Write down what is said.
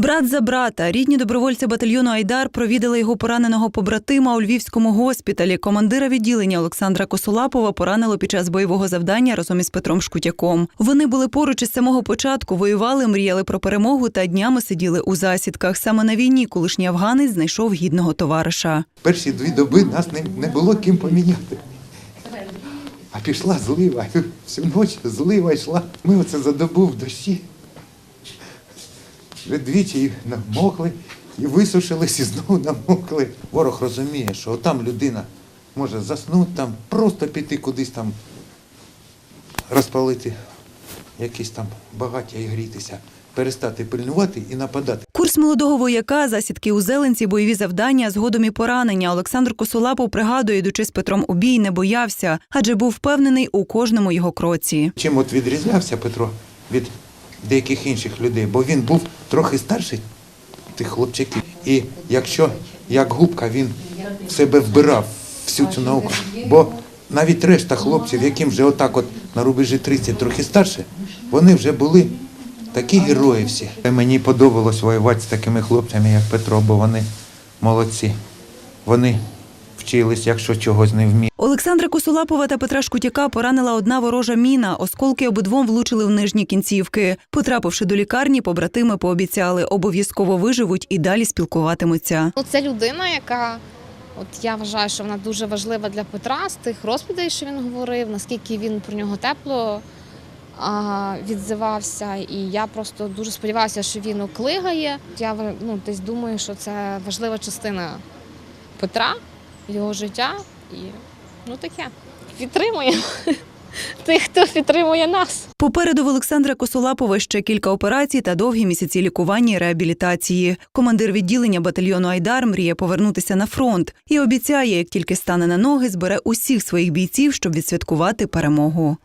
Брат за брата, рідні добровольці батальйону Айдар провідали його пораненого побратима у львівському госпіталі. Командира відділення Олександра Косолапова поранило під час бойового завдання разом із Петром Шкутяком. Вони були поруч із самого початку, воювали, мріяли про перемогу та днями сиділи у засідках. Саме на війні колишній афганець знайшов гідного товариша. Перші дві доби нас не, було ким поміняти. А пішла злива, всю ніч злива йшла. Ми оце за добу в дощі. Вже двічі і намокли, і висушились, і знову намокли. Ворог розуміє, що там людина може заснути, там, просто піти кудись там розпалити якісь там багаття і грітися, перестати пильнувати і нападати. Курс молодого вояка, засідки у зеленці, бойові завдання, згодом і поранення. Олександр Косолапов пригадує, йдучи з Петром у бій, не боявся, адже був впевнений у кожному його кроці. Чим от відрізнявся Петро від деяких інших людей, бо він був трохи старший тих хлопчаків. І якщо як губка він в себе вбирав всю цю науку, бо навіть решта хлопців, яким вже отак от на рубежі 30 трохи старше, вони вже були такі герої всі. Мені подобалось воювати з такими хлопцями, як Петро, бо вони молодці. Вони вчились, якщо чогось не вміють. Олександра Косолапова та Петра Шкутяка поранила одна ворожа міна. Осколки обидвом влучили в нижні кінцівки. Потрапивши до лікарні, побратими пообіцяли, обов'язково виживуть і далі спілкуватимуться. Ну, це людина, яка от я вважаю, що вона дуже важлива для Петра з тих розповідей, що він говорив, наскільки він про нього тепло а, відзивався. І я просто дуже сподіваюся, що він оклигає. Я ну, десь думаю, що це важлива частина Петра, його життя. І ну таке. Підтримуємо тих, хто підтримує нас. Попереду в Олександра Косолапова ще кілька операцій та довгі місяці лікування і реабілітації. Командир відділення батальйону Айдар мріє повернутися на фронт і обіцяє, як тільки стане на ноги, збере усіх своїх бійців, щоб відсвяткувати перемогу.